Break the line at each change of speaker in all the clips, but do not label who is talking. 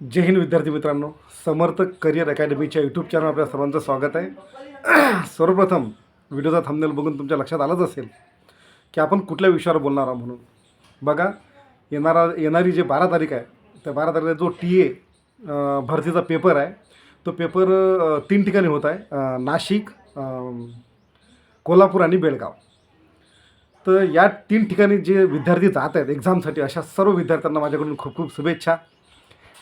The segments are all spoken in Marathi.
जय हिंद विद्यार्थी मित्रांनो. समर्थ करिअर अकॅडमीच्या यूट्यूब चॅनल आपल्या सर्वांचं स्वागत आहे. सर्वप्रथम व्हिडिओचा थंबनेल बघून तुमच्या लक्षात आलंच असेल की आपण कुठल्या विषयावर बोलणार आहोत म्हणून. बघा येणारा येणारी जे बारा तारीख आहे त्या बारा तारखेला जो टी ए भरतीचा पेपर आहे तो पेपर तीन ठिकाणी होत आहे नाशिक कोल्हापूर आणि बेळगाव. तर या तीन ठिकाणी जे विद्यार्थी जात आहेत एक्झामसाठी अशा सर्व विद्यार्थ्यांना माझ्याकडून खूप खूप शुभेच्छा.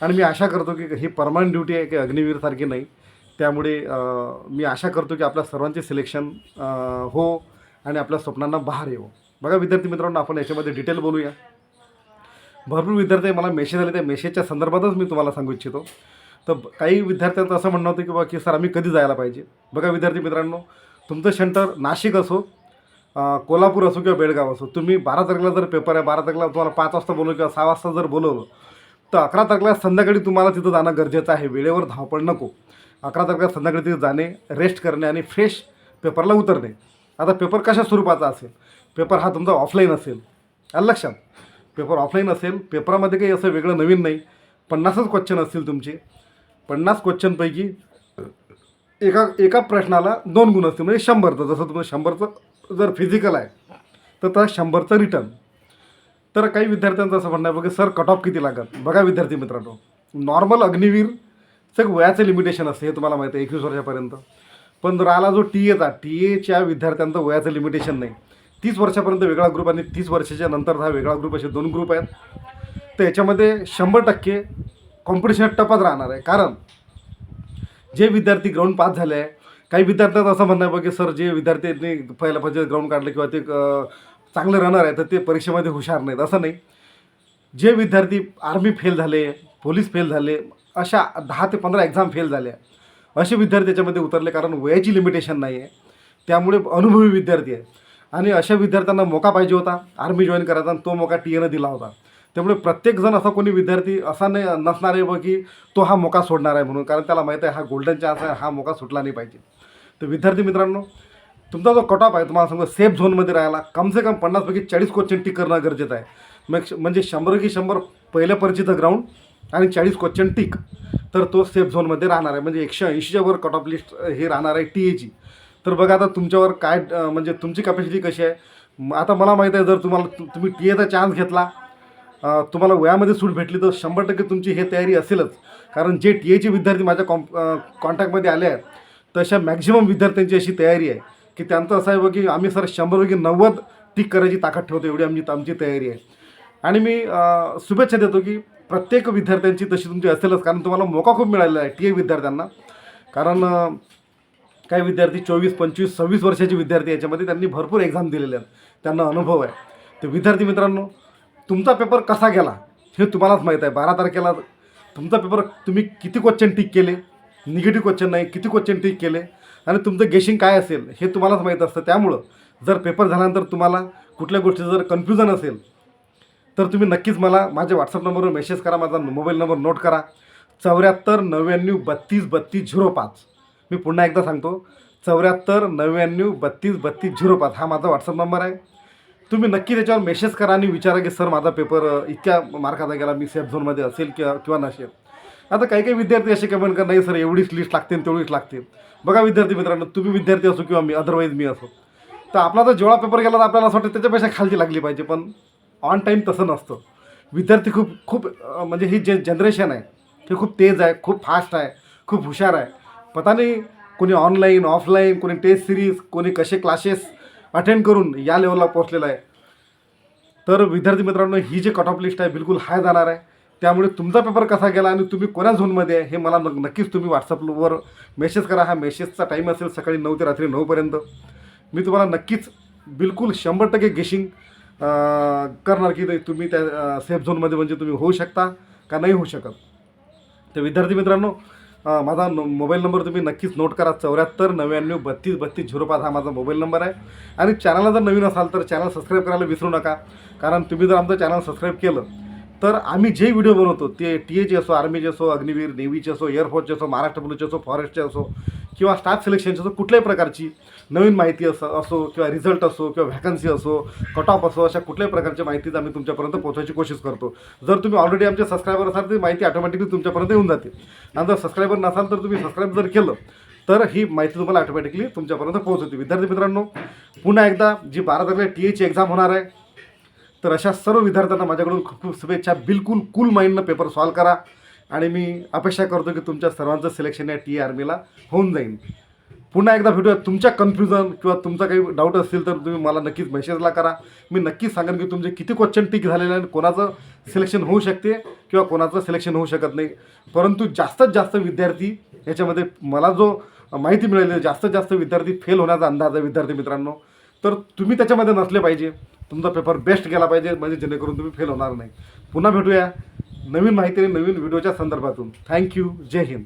आणि मी आशा करतो की ही परमानंट ड्युटी आहे की अग्निवीरसारखी नाही. त्यामुळे मी आशा करतो की आपल्या सर्वांचे सिलेक्शन हो आणि आपल्या स्वप्नांना बाहेर येऊ बघा विद्यार्थी मित्रांनो आपण याच्यामध्ये डिटेल बोलूया. भरपूर विद्यार्थी मला मेसेज आले. त्या मेसेजच्या संदर्भातच मी तुम्हाला सांगू इच्छितो. तर काही विद्यार्थ्यांचं असं म्हणणं होतं की बा की सर आम्ही कधी जायला पाहिजे? बघा विद्यार्थी मित्रांनो तुमचं सेंटर नाशिक असो कोल्हापूर असो किंवा बेळगाव असो तुम्ही बारा तारखेला जर पेपर आहे बारा तारखेला तुम्हाला पाच वाजता बोलवलं किंवा सहा वाजता जर बोलवलं तर अकरा तारखेला संध्याकाळी तुम्हाला तिथं जाणं गरजेचं आहे. वेळेवर धावपळ नको. अकरा तारखेला संध्याकाळी तिथे जाणे रेस्ट करणे आणि फ्रेश पेपरला उतरणे. आता पेपर कशा स्वरूपाचा असेल? पेपर हा तुमचा ऑफलाईन असेल. आलं लक्षात पेपर ऑफलाईन असेल. पेपरामध्ये काही असं वेगळं नवीन नाही. पन्नासच क्वेश्चन असतील तुमचे. पन्नास क्वेश्चनपैकी एका एका प्रश्नाला दोन गुण असतील. म्हणजे शंभरचं. जसं तुम्ही शंभरचं जर फिजिकल आहे तर त्या शंभरचं रिटर्न तर काही विद्यार्थ्यांचं असं म्हणणं आहे बघा सर कट ऑफ किती लागत बघा विद्यार्थी मित्रांनो नॉर्मल अग्निवीरचं एक वयाचं लिमिटेशन असते हे तुम्हाला माहिती आहे एकवीस वर्षापर्यंत. पण राहिला जो टी एचा टी एच्या विद्यार्थ्यांचं वयाचं लिमिटेशन नाही. तीस वर्षापर्यंत वेगळा ग्रुप आणि तीस वर्षाच्या नंतर हा वेगळा ग्रुप असे दोन ग्रुप आहेत. तर याच्यामध्ये शंभर टक्के कॉम्पिटिशन टपच राहणार आहे. कारण जे विद्यार्थी ग्राउंड पास झाले आहे काही विद्यार्थ्यांचं असं म्हणणं आहे बघा सर जे विद्यार्थ्यांनी पहिल्या पाहिजे ग्राउंड काढलं किंवा ते चांगले रनर आहे तर ते परीक्षेमध्ये हुशार नाहीत असं नाही. जे विद्यार्थी आर्मी फेल झाले पोलीस फेल झाले अशा दहा ते पंधरा एक्झाम फेल झाल्या असे विद्यार्थी त्याच्यामध्ये उतरले कारण वयाची लिमिटेशन नाही आहे त्यामुळे अनुभवी विद्यार्थी आहे आणि अशा विद्यार्थ्यांना मोका पाहिजे होता आर्मी जॉईन करायचा आणि तो मोका टी एनं दिला होता. त्यामुळे प्रत्येकजण असा कोणी विद्यार्थी असा नाही नसणार आहे बघ की तो हा मोका सोडणार आहे म्हणून कारण त्याला माहीत आहे हा गोल्डन चान्स आहे हा मोका सुटला नाही पाहिजे. तर विद्यार्थी मित्रांनो तुमचा जो कट ऑफ आहे तुम्हाला सांगतो सेफ झोनमध्ये राहायला. कमसे कम पन्नासपैकी चाळीस क्वेश्चन टिक करणं गरजेचं आहे. मग म्हणजे शंभर की शंभर पहिल्या परिचित ग्राउंड आणि चाळीस क्वेश्चन टिक तर तो सेफ झोनमध्ये राहणार आहे. म्हणजे एकशे ऐंशीच्या वर कट ऑफ लिस्ट हे राहणार आहे टी एची तर बघा आता तुमच्यावर काय म्हणजे तुमची कॅपॅसिटी कशी आहे? आता मला माहीत आहे जर तुम्हाला तुम्ही टी एचा चान्स घेतला तुम्हाला वयामध्ये सूट भेटली तर शंभर टक्के तुमची हे तयारी असेलच. कारण जे टी एचे विद्यार्थी माझ्या कॉम कॉन्टॅक्टमध्ये आले आहेत तशा मॅक्झिमम विद्यार्थ्यांची अशी तयारी आहे. की त्यांचं असं आहे की आम्ही सर शंभरपैकी नव्वद टिक करायची ताकद ठेवतो एवढी आमची आमची तयारी आहे. आणि मी शुभेच्छा देतो की प्रत्येक विद्यार्थ्यांची तशी तुमची असेलच कारण तुम्हाला मोका खूप मिळालेला आहे टी ए विद्यार्थ्यांना. कारण काही विद्यार्थी चोवीस पंचवीस सव्वीस वर्षाचे विद्यार्थी याच्यामध्ये त्यांनी भरपूर एक्झाम दिलेले आहेत. त्यांना अनुभव आहे. तर विद्यार्थी मित्रांनो तुमचा पेपर कसा गेला हे तुम्हालाच माहीत आहे. बारा तारखेला तुमचा पेपर तुम्ही किती क्वेश्चन टिक केले? निगेटिव्ह क्वेश्चन नाही किती क्वेश्चन टिक केले? आणि तुमचं गेशिंग काय असेल हे तुम्हालाच माहीत असतं. त्यामुळं जर पेपर झाल्यानंतर तुम्हाला कुठल्या गोष्टीचं जर कन्फ्युजन असेल तर तुम्ही नक्कीच मला माझ्या व्हॉट्सअप नंबरवर मेसेज करा माझा मोबाईल नंबर नोट करा. चौऱ्याहत्तर नव्याण्णव बत्तीस बत्तीस झिरो पाच. मी पुन्हा एकदा सांगतो चौऱ्याहत्तर नव्याण्णव बत्तीस बत्तीस झिरो पाच हा माझा व्हॉट्सअप नंबर आहे. तुम्ही नक्की त्याच्यावर मेसेज करा आणि विचारा की सर माझा पेपर इतक्या मार्काचा गेला मी सेफ झोनमध्ये असेल किंवा किंवा नसेल. आता काही काही विद्यार्थी असे कमेंट करणार नाही सर एवढीच लिस्ट लागते तेवढीच लागते. बघा विद्यार्थी मित्रांनो तुम्ही विद्यार्थी असो किंवा मी अदरवाईज मी असो. तर आपला जर जेवढा पेपर गेला तर आपल्याला असं वाटतं त्याच्यापेक्षा खालची लागली पाहिजे पण ऑन टाईम तसं नसतं. विद्यार्थी खूप खूप म्हणजे ही जे जनरेशन आहे ते खूप तेज आहे खूप फास्ट आहे खूप हुशार आहे. पता नाही कोणी ऑनलाईन ऑफलाईन कोणी टेस्ट सिरीज कोणी कसे क्लासेस अटेंड करून या लेवलला पोहोचलेला आहे. तर विद्यार्थी मित्रांनो ही जी कट ऑफ लिस्ट आहे बिलकुल हाय जाणार आहे. त्यामुळे तुमचा पेपर कसा गेला आणि तुम्ही कोण्या झोनमध्ये आहे हे मला न- नक्कीच तुम्ही व्हॉट्सअपवर मेसेज करा. हा मेसेजचा टाईम असेल सकाळी नऊ ते रात्री नऊपर्यंत मी तुम्हाला नक्कीच बिलकुल शंभर टक्के गेशिंग करणार की तुम्ही त्या सेफ झोनमध्ये म्हणजे तुम्ही होऊ शकता का नाही होऊ शकत. तर विद्यार्थी मित्रांनो माझा न मोबाईल नंबर तुम्ही नक्कीच नोट करा. चौऱ्याहत्तर नव्याण्णव बत्तीस बत्तीस झिरो पाच हा माझा मोबाईल नंबर आहे. आणि चॅनलला जर नवीन असाल तर चॅनल सबस्क्राईब करायला विसरू नका. कारण तुम्ही जर आमचं चॅनल सबस्क्राईब केलं तर आम्ही जे व्हिडिओ बनवतो ते टी एचे असो आर्मीचे असो अग्निवीर नेव्हीचे असो एअरफोर्सचे असो महाराष्ट्र पोलीसचे असो फॉरेस्टचे असो किंवा स्टाफ सिलेक्शनची असो कुठल्याही प्रकारची नवीन माहिती असो असो किंवा रिझल्ट असो किंवा व्हॅकन्सी असो कट ऑफ असो अशा कुठल्याही प्रकारच्या माहितीच आम्ही तुमच्यापर्यंत पोहोचवायची कोशिश करतो. जर तुम्ही ऑलरेडी आमचे सबस्क्रायबर असाल तर ती माहिती ऑटोमॅटिकली तुमच्यापर्यंत येऊन जाते. आणि जर सबस्क्रायबर नसाल तर तुम्ही सबस्क्राईब जर केलं तर ही माहिती तुम्हाला ऑटोमॅटिकली तुमच्यापर्यंत पोहोचवते विद्यार्थी मित्रांनो पुन्हा एकदा जी बारा तारखेला टी एची एक्झाम होणार आहे तर अशा सर्व विद्यार्थ्यांना माझ्याकडून खूप खूप शुभेच्छा. बिलकुल कूल माइंडनं पेपर सॉल्व करा. आणि मी अपेक्षा करतो की तुमच्या सर्वांचं सिलेक्शन या टी आर्मीला होऊन जाईल. पुन्हा एकदा भेटूया तुमच्या कन्फ्युजन किंवा तुमचा काही डाऊट असतील तर तुम्ही मला नक्कीच मेसेजला करा. मी नक्कीच सांगेन की तुमचे किती क्वेश्चन टिक झालेले आणि कोणाचं सिलेक्शन होऊ शकते किंवा कोणाचं सिलेक्शन होऊ शकत नाही. परंतु जास्तीत जास्त विद्यार्थी याच्यामध्ये मला जो माहिती मिळाली जास्तीत जास्त विद्यार्थी फेल होण्याचा अंदाज आहे विद्यार्थी मित्रांनो. तर तुम्ही त्याच्यामध्ये नसले पाहिजे. तुमचा पेपर बेस्ट गेला पाहिजे म्हणजे जेणेकरून तुम्ही फेल होणार नाही. पुन्हा भेटूया नवीन माहिती नवीन व्हिडिओच्या संदर्भातून. थँक्यू जय हिंद